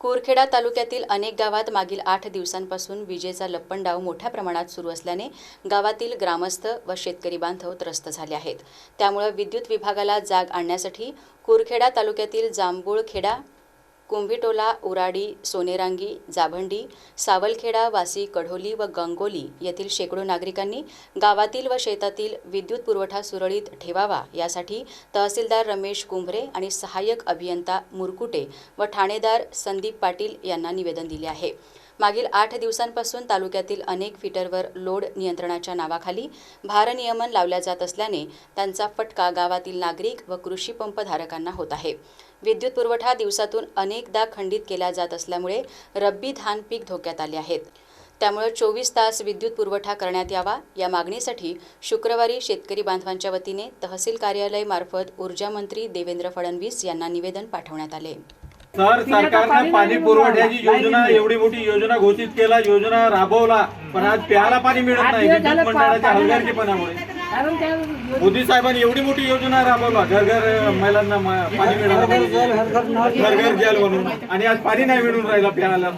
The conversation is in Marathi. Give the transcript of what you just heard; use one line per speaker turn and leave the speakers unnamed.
कुरखेडा तालुक्यातील अनेक गावात मागील आठ दिवसांपासून विजेचा लप्पंडाव मोठ्या प्रमाणात सुरू असल्याने गावातील ग्रामस्थ व शेतकरी बांधव त्रस्त झाले आहेत. त्यामुळे विद्युत विभागाला जाग आणण्यासाठी कुरखेडा तालुक्यातील जांभूळखेडा कुंभिटोला उराडी सोनेरांगी जाभंडी सावलखेडा वासी कढोली व गंगोली येथील शेकडो नागरिकांनी गावातील व शेतातील विद्युत पुरवठा सुरळीत ठेवावा यासाठी तहसीलदार रमेश कुंभरे आणि सहाय्यक अभियंता मुरकुटे व ठाणेदार संदीप पाटील यांना निवेदन दिले आहे. मागील आठ दिवसांपासून तालुक्यातील अनेक फिटरवर लोड नियंत्रणाच्या नावाखाली भारनियमन लावल्या जात असल्याने त्यांचा फटका गावातील नागरिक व कृषी पंपधारकांना होत आहे. विद्युत पुरवठा दिवसातून अनेकदा खंडित केला जात असल्यामुळे रब्बी धान पीक धोक्यात आले आहेत. त्यामुळे चोवीस तास विद्युत पुरवठा करण्यात यावा या मागणीसाठी शुक्रवारी शेतकरी बांधवांच्या वतीने तहसील कार्यालय मार्फत ऊर्जा मंत्री देवेंद्र फडणवीस यांना निवेदन पाठवण्यात आले.
तर सरकारनं पाणी पुरवठ्याची योजना एवढी मोठी योजना घोषित केला योजना राबवला पण आज प्यायला पाणी मिळत नाही विद्युत मंडळाच्या हलगर्जीपणामुळे.
कारण त्या
मोदी साहेबांनी एवढी मोठी योजना राबवला. घर घर महिलांना म- पाणी मिळालं. घर घर जल म्हणून. आणि आज पाणी नाही मिळून राहिलं प्यायला